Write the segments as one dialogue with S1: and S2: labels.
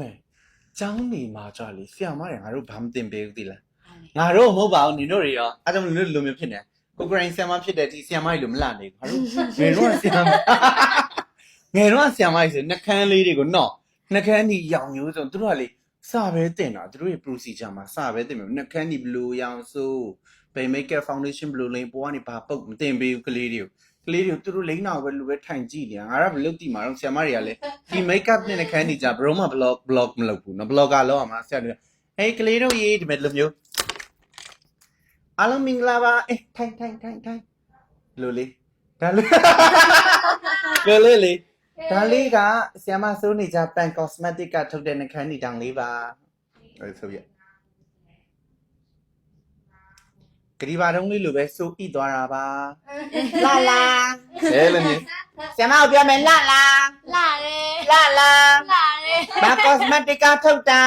S1: မဲကျောင်းနေမှာကြာလေဆရာမတွေငါတို့ဘာမတင်ပေးဘူးသိလားငါတို့မဟုတ်ပါဘူးနင်တို့တွေရောအဲ့ဒါမလို့လိုမျိုးဖြစ်နေကိုဂရိန်ဆရာမဖြစ်တဲ့ဒီဆရာမကြီးလိုမလှနေဘူးငါတို့ငယ်တော့ဆရာမငယ်တော့ဆရာမကြီးဆိုနှကန်းလေးတွေကိုနော်နှကန်းဒီရောင်မျိုးဆိုသူတို့ကလေစပဲတင်တာသူတို့ရဲ့ procedure မှာစပဲတင်မယ်နှကန်းဒီဘလူးရောင်ဆိုဘယ် makeup foundation ဘလူးလိန်ပေါ်ကနေဘာပုတ်မတင်ပေးဘူးကလေးတွေကို ကလေးတွေကိုသူတို့လိမ့်နာပဲလူပဲထိုင်ကြည့်နေတာငါကဘယ်လို့တိမှာတော့ဆရာမတွေကလည်းဒီ makeup နဲ့နှကန်းဒီကြဘယ်တော့မှ blog blog မလုပ်ဘူးနော် blogger လောက်အောင်မဆရာတွေကဟေးကလေးတို့ရေးဒီမဲ့လိုမျိုးအားလုံးမင်္ဂလာပါအေးထိုင်ထိုင်ထိုင်ထိုင်လိုလေးဒါလေးလိုလေးလေးဒါလေးကဆရာမစိုးနေကြ pan cosmetic ကထုတ်တဲ့နှကန်းဒီတောင်လေးပါအဲ့ဆိုပြ ကတိပါတုံးလေးလိုပဲစိုးဣသွားတာပါလာလာအဲလိုမျိုးဆရာမကိုပြောမယ်လာလာ
S2: လာတယ်
S1: လာလာ
S2: လာတယ်
S1: ဘာ cosmetic ကထုတ်တာ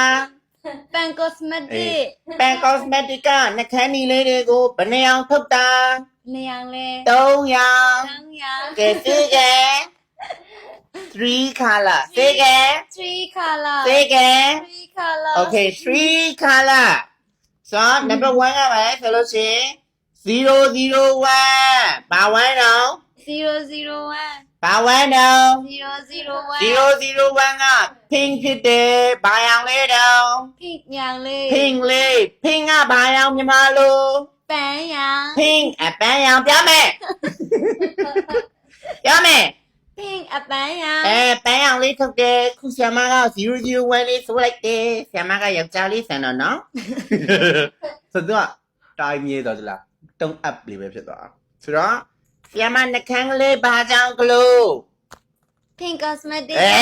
S2: ပန်ကောစမက်တစ်
S1: ပန် cosmetic ကနှကန်းနီလေးတွေကိုဘယ်နှအောင်ထုတ်တာ
S2: နေအောင်လဲ
S1: 3ရောင်
S2: တောင်းရအောင်
S1: ကဲစေကဲ3 color စေကဲ
S2: 3 color
S1: စေကဲ
S2: 3 color
S1: okay 3 color so number 1ကပဲဆိုလို့ရှိရင်001ဘာ1တော့
S2: 001
S1: ဘာ1တော့
S2: 001
S1: 001က pink ဖြစ်တယ်ဘာရောင်လေးတော့
S2: pink ညောင်လေး
S1: pink လေး pink ကဘာရောင်မြန်မာလို့
S2: ပန်းရောင်
S1: pink အပန်းရောင်ပြောမယ်ပြောမယ်
S2: pink အပန်းရောင်
S1: အဲပန်းရောင်လေးထုတ်တယ်ခုဆ iam မက001လေးဆိုလိုက်တယ်ဆ iam မကယောက်ျားလေးဆန်တော့နော်ဆိုတော့တိုင်းမြေတော့လားတုံး up လေးပဲဖြစ်သွားဆိုတော့ဆ iam မနှကန်းကလေးဘာကြောင့်ကလို့
S2: pink cosmetic
S1: အဲ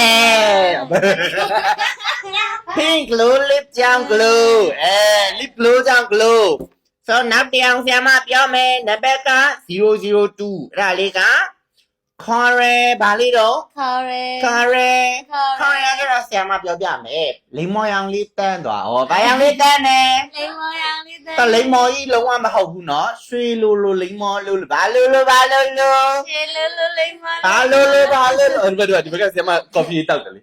S1: pink လို့ lip ကြောင့်ကလို့အဲ lip glow ကြောင့်ကလို့ဆိုတော့နောက်တစ်အောင်ဆ iam မပြောမယ်နံပါတ်က002အဲ့ဒါလေးက corre ဘာလေးတော့
S2: corre
S1: corre ခေါင်းရ
S2: corre
S1: ကြတော့ဆရာမပြောပြမယ်လိမ္မော်ရောင်လေးတန်းသွားဩဘာရောင်လေးတန်းနေ
S2: လိမ္မော်ရောင်လေးတဲ့
S1: တော့လိမ္မော်ကြီးလုံးဝမဟုတ်ဘူးနော်ရွှေလိုလိုလိမ္မော်လိုလိုဘာလိုလိုဘာလိုလို
S2: ရှေးလိုလိုလိမ္မော်
S1: ဘာလိုလိုဘာလိုလိုဒီဘက်ကဒီဘက်ကဆရာမကော်ဖီတောက်တယ်လေ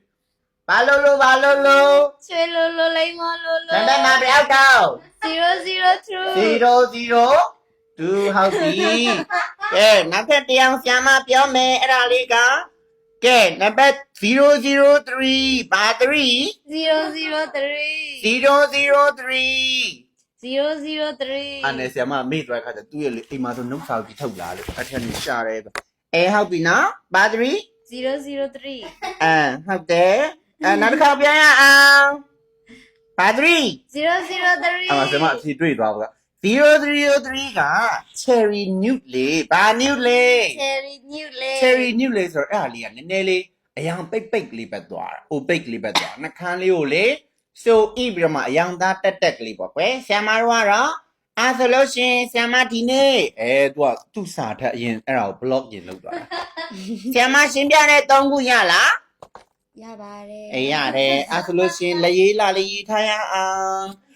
S1: ဘာလိုလိုဘာလိုလို
S2: ရှေးလိုလိုလိမ္မော်လို
S1: နံ
S2: လို
S1: ပါတ်မှာဘယ်ရောက်တော့
S2: 002
S1: 00 2ဟုတ်ပြီ ကဲနောက်ထပ်တရားဆရာမပြောမယ်အဲ့ဒါလေးကကဲနံပါတ်003ဘာ3
S2: 003
S1: 003
S2: 003
S1: အဲ့နဲ့ဆရာမမေ့သွားတဲ့ခါကျသူ့ရဲ့လေအိမ်မှာဆိုနှုတ်စာကြီးထုတ်လာလို့အထက်နေရှာတယ်အဲဟုတ်ပြီနော်ဘာသရီ
S2: 003
S1: အဲဟုတ်တယ်အဲနောက်တစ်ခါပြန်ရအောင်ဘာသရီ
S2: 003
S1: အမဆရာမအဖြေတွေ့သွားပါက 003က cherry nude လေဘာ nude လေ
S2: cherry new လေး
S1: cherry nude လေဆိုတော့အဲ့ဒါလေးကနည်းနည်းလေးအယောင်ပိတ်ပိတ်လေးပဲသွားတာ။ opaque လေးပဲသွား။နှခမ်းလေးကိုလေစိုးဣပြီးတော့မှအယောင်သားတက်တက်ကလေးပေါ့ကွယ်။ဆရာမတို့ကတော့အဲဆိုလို့ရှရင်ဆရာမဒီနေ့အဲသူကသူ့စာထက်အရင်အဲ့ဒါကို block ရင်လုပ်သွားတာ။ဆရာမရှင်းပြတဲ့၃ခုရလား
S2: ရပါတယ်။
S1: အေးရတယ်။အဲဆိုလို့ရှရင်လက်ရေးလာလေးရေးထားရအောင်။အေး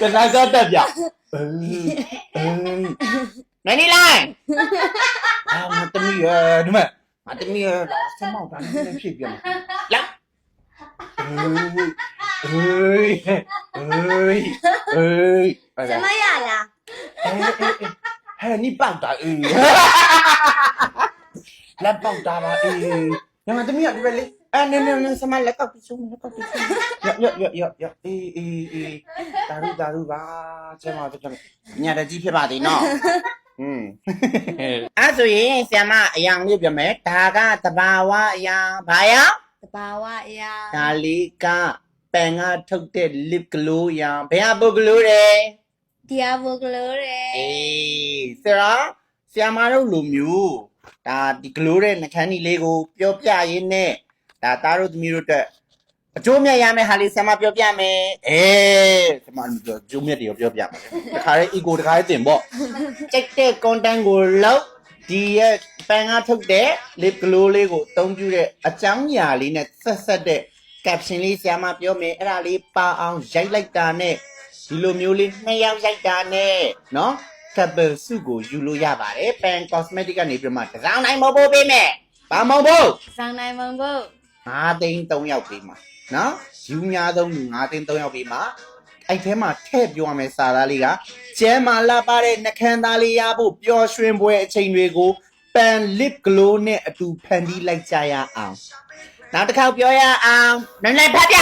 S1: ကစားစားတက်ပြ။အေးအေးနည်းနည်းလိုက်။အာမတမီးရဒီမဲ့မတမီးရလာစမောက်တာလည်းဖြစ်ပြန်။လာ။အေးအေးအေးအေး
S2: ကျမရလား
S1: ဟဲ့နိပေါက်တာအေးလက်ပေါက်တာပါအေးညမတမီးရဒီပဲလေ အဲ့နည်းနည်းနည်းစမလက်ကောက်ပြီးဆုံးလက်ကောက်ပြီးဆုံးရရရရအေးအေးအေးဒါရူဒါရူပါကျမတို့ညတကြီးဖြစ်ပါသေးနော်อืมအဲ့ဆိုရင်ဆ iam မအယောင်လေးပြမယ်ဒါကတဘာဝအယောင်ဘာယောင်
S2: တဘာဝအရာ
S1: ဒါလေးကပန်ကထုတ်တဲ့ lip glow အယောင်ဘယ်ဟာပုတ် glow တယ်
S2: Diablo Glory
S1: အေးဆရာဆရာမတို့လူမျိုးဒါဒီဂလိုးတဲ့နှခမ်းကြီးလေးကို ပြောပြရင်းနဲ့ ဒါသားတို့သမီးတို့အတွက်အကျိုးမြတ်ရမယ်ဟာလေးဆရာမပြောပြမယ်အေးဆရာမတို့အကျိုးမြတ်တွေကိုပြောပြမယ်တခါလေး ego တခါလေးတင်ပေါ့စိတ်တဲ့ content ကိုလောက်ဒီရဲ့ပန်ကထုတ်တဲ့ lip glow လေးကိုအသုံးပြုတဲ့အကြောင်းအရာလေးနဲ့ဆက်ဆက်တဲ့ caption လေးဆရာမပြောမယ်အဲ့ဒါလေးပါအောင်ရိုက်လိုက်တာနဲ့ဒီလိုမျိုးလေးနှစ်ယောက်ရိုက်တာနဲ့เนาะ couple စုကိုယူလို့ရပါတယ် pan cosmetic ကနေပြီးတော့မှဒီဇိုင်းတိုင်းမပို့ပေးမယ် ပါမောင်ဖို့
S2: စောင်းနိုင်မုံဖို့
S1: 9သိန်း3ယောက်ပေးမှာနော်ယူများဆုံးလူ9သိန်း3ယောက်ပေးမှာအဲ့ထဲမှာထည့်ပြောရမယ်စာသားလေးကကျဲမာလာပါတဲ့နှခမ်းသားလေးရဖို့ပျော်ရွှင်ပွဲအချိန်တွေကိုပန် lip glow နဲ့အတူဖန်တီးလိုက်ကြရအောင်နောက်တစ်ခေါက်ပြောရအောင်နည်းနည်းဖတ်ပြ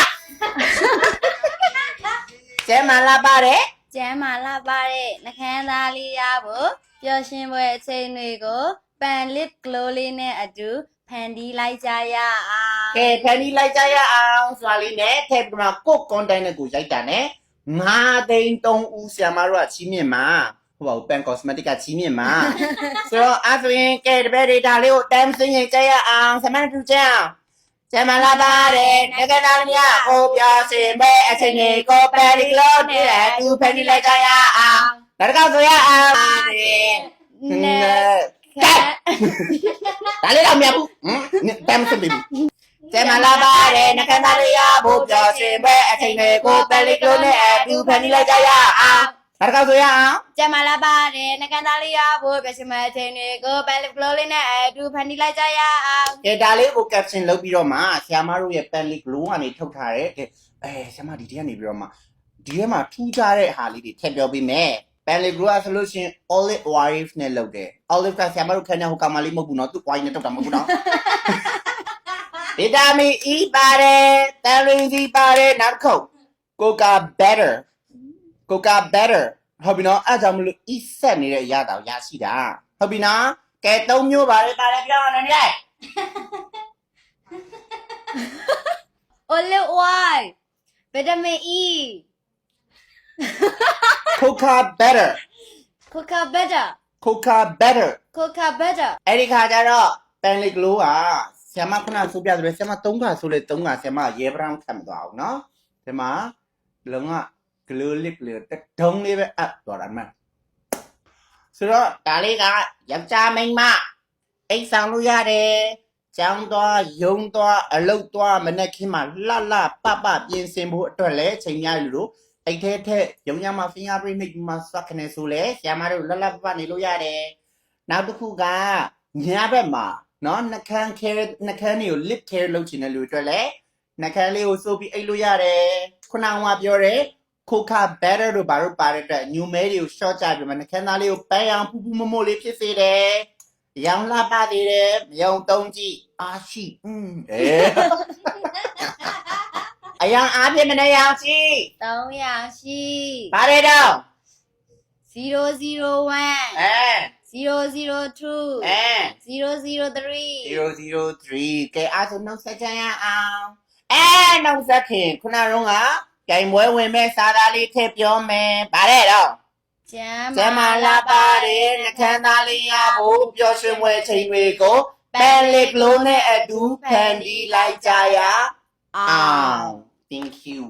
S1: ကျဲမာလာပါတဲ့
S2: ကျမ်းမာလာပါတဲ့နှခမ်းသားလေးရဖို့ပျော်ရွှင်ပွဲအချိန်တွေကိုပန်လစ်ဂလိုလေးနဲ့အတူဖန်တီးလိုက်ကြရအောင်
S1: ကဲဖန်တီးလိုက်ကြရအောင်ဆိုတာလေးနဲ့ထည့်ပြီးတော့ကို content နဲ့ကိုရိုက်တာနဲ့9သိန်း3ဦးဆရာမတို့ကချီးမြှင့်မှာဟိုပါဘူး pen cosmetic ကချီးမြှင့်မှာဆိုတော့အဲ့ဆိုရင်ကဲတပည့် data လေးကိုတမ်းစင်းရင်ကြရအောင်ဆမန်တူကြအောင်ကျမလာပါတယ်ငကနာမြကိုပြောစင်ပဲအချိန်ကြီးကိုပယ်လီလို့နဲ့သူဖန်တီးလိုက်ကြရအောင်ဒါတကောက်ဆိုရအောင်ပါတယ်
S2: နဲ့
S1: ကဲဒါလေးတော့မြတ်ဘူးဟမ်တမ်းစင်ပြီ ကျမလာပါတယ်ငကနာလေးရဖို့ပြောစင်ပဲအချိန်ကြီးကိုပယ်လီလို့နဲ့သူဖန်တီးလိုက်ကြရအောင်ဒါတကောက်ဆိုရအောင်
S2: ကျမ်းမာလာပါတယ်နှခမ်းသားလေးရဖို့ပျော်ရွှင်ပွဲအချိန်တွေကိုပန်လစ်ဂလိုလေးနဲ့အတူဖန်တီးလိုက်ကြရအောင်
S1: ကဲဒါလေးကို caption လုပ်ပြီးတော့မှဆရာမတို့ရဲ့ panic glow ကနေထုတ်ထားတဲ့ကဲအဲဆရာမဒီထဲကနေပြီးတော့မှဒီထဲမှာထူးခြားတဲ့ဟာလေးတွေထည့်ပြောပေးမယ် panic glow ကဆိုလို့ရှိရင် olive oil နဲ့လုပ်တယ် olive ကဆရာမတို့ခန်းထဲဟိုကောင်မလေးမဟုတ်ဘူးနော်သူ wine နဲ့ထုတ်တာမဟုတ်ဘူးနော် ဗီတာမင် E ပါတယ်တန်ရင်စီပါတယ်နောက်တစ်ခု coca better coca better ဟုတ်ပြီနော်အဲ့ဒါကြောင့်မလို့ E ဆက်နေတဲ့အရာတောင်ရရှိတာဟုတ်ပြီနော်ကဲသုံးမျိုးပါတယ်ပါတယ်ပြောရအောင်လေ
S2: olive oil vitamin E
S1: Coca better
S2: coca butter
S1: Coca better
S2: coca butter
S1: အဲ့ဒီခါကျတော့ပန်လီကလိုးက ဆီယမခုနဆိုပြသလိုဆီယမ၃ခါဆိုလေ၃ခါဆီယမရေပရမ်ခံမသွားဘူးနော်ဒီမှာလုံးက glulic လေတဒုံလေးပဲအပ်သွားတာမှန်ဆိုတော့ဒါလေးကယောက်ျားမိန်းမအိတ်ဆောင်လို့ရတယ်ကျောင်းသွားယုံသွားအလုတ်သွားမနေ့ကင်းမှာလှလှပပပြင်ဆင်ဖို့အတွက်လဲချိန်များလူတို့အိတ်ထဲထက်ယုံရမှာ fingerprint မိတ်မှာစက်ခနေဆိုလဲဆီယမတို့လှလှပပနေလို့ရတယ်နောက်တစ်ခုကညာဘက်မှာ เนาะနှကန်း care နှကန်းတွေကို lip care လုပ်ချင်တဲ့လူတွေအတွက်လည်းနှကန်းလေးကိုစိုးပြီးအိတ်လို့ရတယ်ခုနကပြောတဲ့ coca better တို့ဘာလို့ပါတဲ့အတွက်ညူမဲတွေကို short ကြပြီးမှနှကန်းသားလေးကိုပန်းအောင်ပူပူမမို့လေးဖြစ်စေတယ်ရောင်လာပါသေးတယ်မယုံသုံးကြည့်အားရှိอืมအဲအယောင်အားပြမနေရောင်ရှိ
S2: 300ရှိ
S1: ပါတယ်တော့
S2: 001
S1: အဲ
S2: 002
S1: အဲ
S2: 003
S1: 003ကဲအားဆိုနှုတ်ဆက်ကြရအောင်အဲနှုတ်ဆက်ခင်ခုနကတော့ကကြိုင်ပွဲဝင်မဲ့စာသားလေးထည့်ပြောမယ်ဗါတဲ့တော့
S2: ကျမ်း
S1: ကျမလာပါတယ်နှခမ်းသားလေးရဖို့ပျော်ရွှင်ပွဲချိန်တွေကိုပန်လစ်လုံးနဲ့အတူဖန်တီးလိုက်ကြရအောင် thank you